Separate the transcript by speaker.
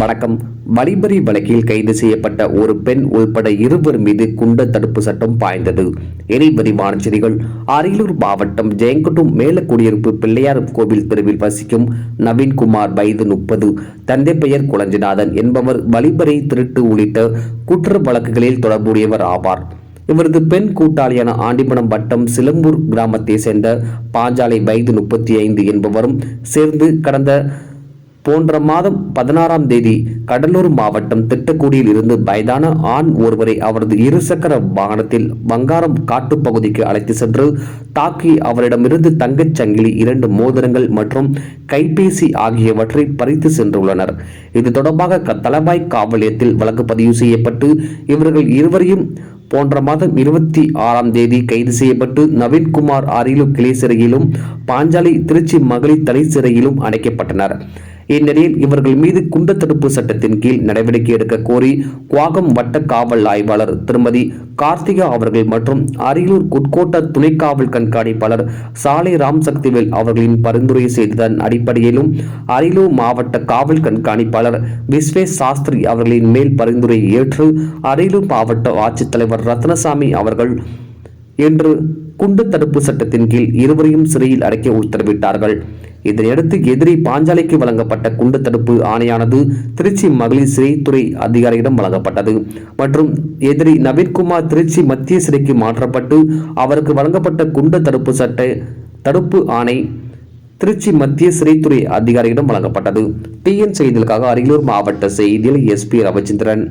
Speaker 1: வணக்கம். வழிபறி வழக்கில் கைது செய்யப்பட்ட ஒரு பெண் உள்பட இருவர் மீது குண்ட தடுப்பு சட்டம் பாய்ந்தது. இனி விரிவான செய்திகள். அரியலூர் மாவட்டம் ஜெயங்குட்டும் மேலக்குடியிருப்பு பிள்ளையார் கோவில் தெருவில் வசிக்கும் நவீன்குமார் வயது முப்பது. தந்தை பெயர் குளஞ்சிநாதன் என்பவர் வழிபறி திருட்டு உள்ளிட்ட குற்ற வழக்குகளில் தொடர்புடையவர் ஆவார். இவரது பெண் கூட்டாளியான ஆண்டிமடம் வட்டம் சிலம்பூர் கிராமத்தை சேர்ந்த பாஞ்சாலை வயது முப்பத்தி ஐந்து என்பவரும் சேர்ந்து கடந்த போன்ற மாதம் பதினாறாம் தேதி கடலூர் மாவட்டம் திட்டக்குடியில் இருந்து வயதான ஆண் ஒருவரை அவரது இருசக்கர வாகனத்தில் வங்காரம் காட்டுப்பகுதிக்கு அழைத்து சென்று தாக்கி அவரிடமிருந்து தங்கச் சங்கிலி இரண்டு மோதிரங்கள் மற்றும் கைபேசி ஆகியவற்றை பறித்து சென்றுள்ளனர். இது தொடர்பாக க- காவலியத்தில் வழக்கு பதிவு செய்யப்பட்டு இவர்கள் இருவரையும் போன்ற மாதம் இருபத்தி ஆறாம் தேதி கைது செய்யப்பட்டு நவீன்குமார் அரியலூர் கிளை சிறையிலும் பாஞ்சாலை திருச்சி மகளிர் தலை சிறையிலும் அடைக்கப்பட்டனர். இந்நிலையில் இவர்கள் மீது குண்ட தடுப்பு சட்டத்தின் கீழ் நடவடிக்கை எடுக்க கோரி குவாகம் வட்ட காவல் ஆய்வாளர் திருமதி கார்த்திகா அவர்கள் மற்றும் அரியலூர் குட்கோட்ட துணை காவல் கண்காணிப்பாளர் சாலை ராம் சக்திவேல் அவர்களின் பரிந்துரை செய்ததன் அடிப்படையிலும் அரியலூர் மாவட்ட காவல் கண்காணிப்பாளர் விஸ்வேஷ் சாஸ்திரி அவர்களின் மேல் பரிந்துரையை ஏற்று அரியலூர் மாவட்ட ஆட்சித்தலைவர் ரத்னசாமி அவர்கள் என்று குண்டு தடுப்பு சட்டத்தின் கீழ் இருவரையும் சிறையில் அடைக்க உத்தரவிட்டார்கள். இதனையடுத்து எதிரி பாஞ்சாலைக்கு வழங்கப்பட்ட குண்டு தடுப்பு ஆணையானது திருச்சி மகளிர் சிறைத்துறை அதிகாரியிடம் வழங்கப்பட்டது. மற்றும் எதிரி நவீன்குமார் திருச்சி மத்திய சிறைக்கு மாற்றப்பட்டு அவருக்கு வழங்கப்பட்ட குண்டு தடுப்பு சட்ட தடுப்பு ஆணை திருச்சி மத்திய சிறைத்துறை அதிகாரியிடம் வழங்கப்பட்டது. டிஎன் செய்திகளுக்காக அரியலூர் மாவட்ட செய்தியில் எஸ்பி ரவிச்சந்திரன்.